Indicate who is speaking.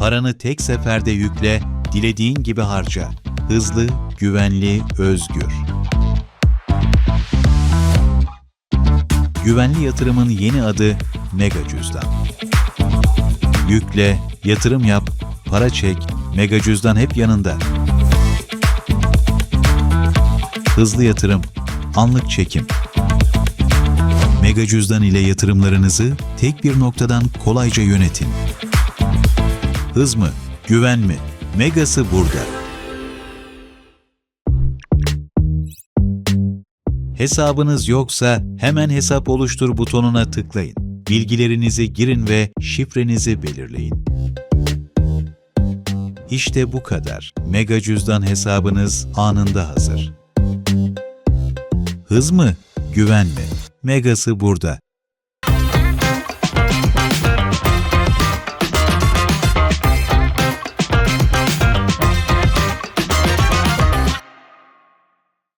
Speaker 1: Paranı tek seferde yükle, dilediğin gibi harca. Hızlı, güvenli, özgür. Güvenli yatırımın yeni adı Mega Cüzdan. Yükle, yatırım yap, para çek, Mega Cüzdan hep yanında. Hızlı yatırım, anlık çekim. Mega Cüzdan ile yatırımlarınızı tek bir noktadan kolayca yönetin. Hız mı? Güven mi? Megası burada. Hesabınız yoksa hemen hesap oluştur butonuna tıklayın. Bilgilerinizi girin ve şifrenizi belirleyin. İşte bu kadar. Mega Cüzdan hesabınız anında hazır. Hız mı? Güven mi? Megası burada.